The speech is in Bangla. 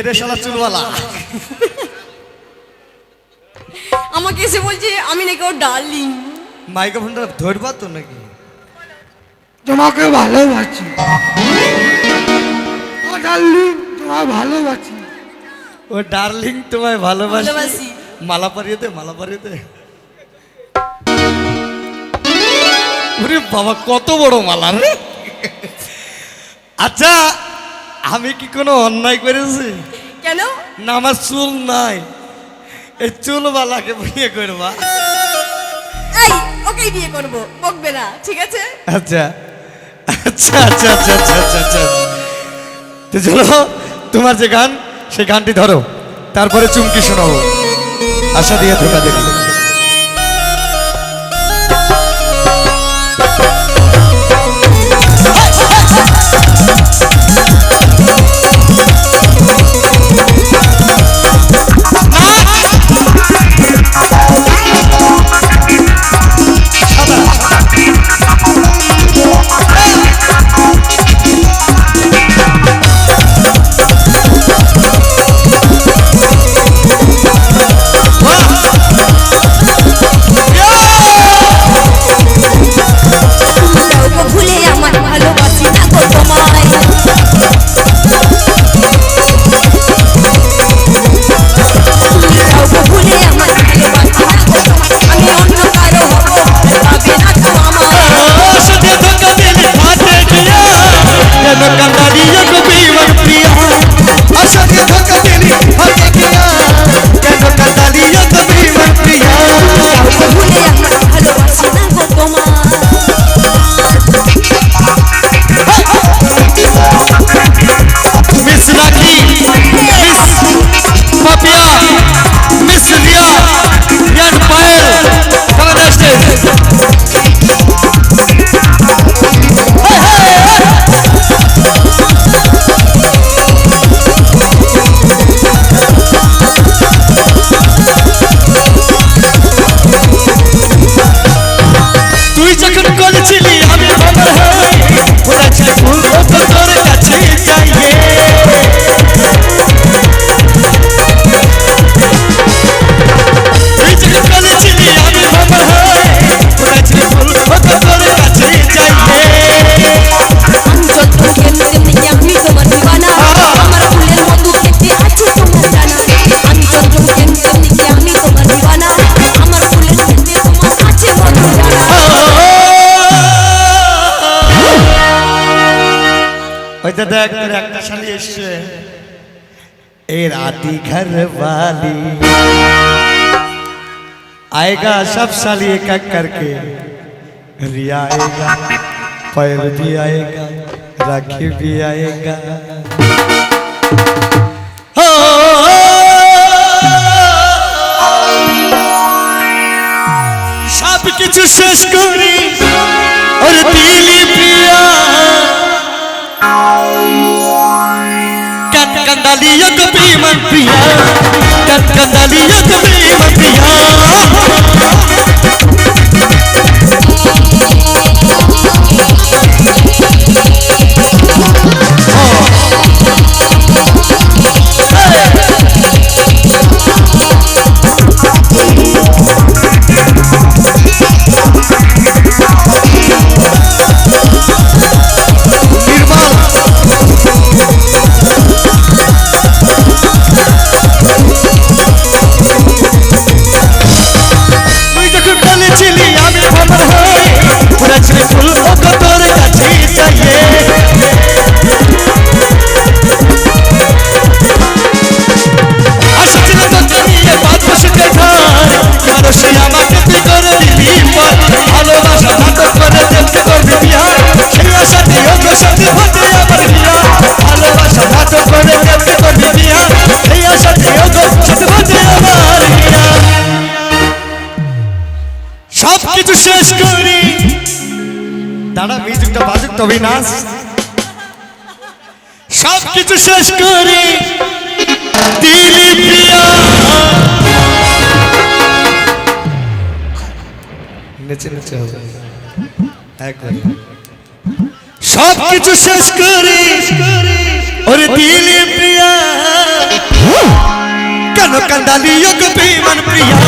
এ কে রে শালা চুলওয়ালা। আমাকে এসে বলছে আমি নাকি ওর ডার্লিং। মাইক্রোফোনটা ধরবা তো নাকি? তোমাকে ভালোবাসি। ও ডার্লিং তোমায় ভালোবাসি। ও ডার্লিং তোমায় ভালোবাসি। ভালোবাসি। মালা পারিয়ে দে মালা পারিয়ে দে। ওরে বাবা কত বড় মালা রে। আচ্ছা আমি কি কোনো অন্যায় করেছি? কেন? না আমার চুল নাই। এই চুলওয়ালাকে বিয়ে করবা। এই ওকেই বিয়ে করব বকবে না ঠিক আছে? আচ্ছা। আচ্ছা আচ্ছা আচ্ছা আচ্ছা আচ্ছা আচ্ছা। তো চলো তোমার যে গান সেই গানটি ধরো। তারপরে চুমকি শোনাবো। আশা দিয়ে ধোকা দেখি ওইটা দেখ তোর একটা শালি এসছে ए राती घर वाली आएगा सब साली एक एक करके रिया आएगा पैर भी आएगा राखी भी आएगा हो সব কিছু শেষ كذليك بمن فيها كذليك بمن فيها তবেই নাচ সব কিছু শেষ করি দিলি প্রিয়া। নেচে সব কিছু শেষ করি ওরে দিলি প্রিয়া। কান্দালি ওকে বেমান প্রিয়া?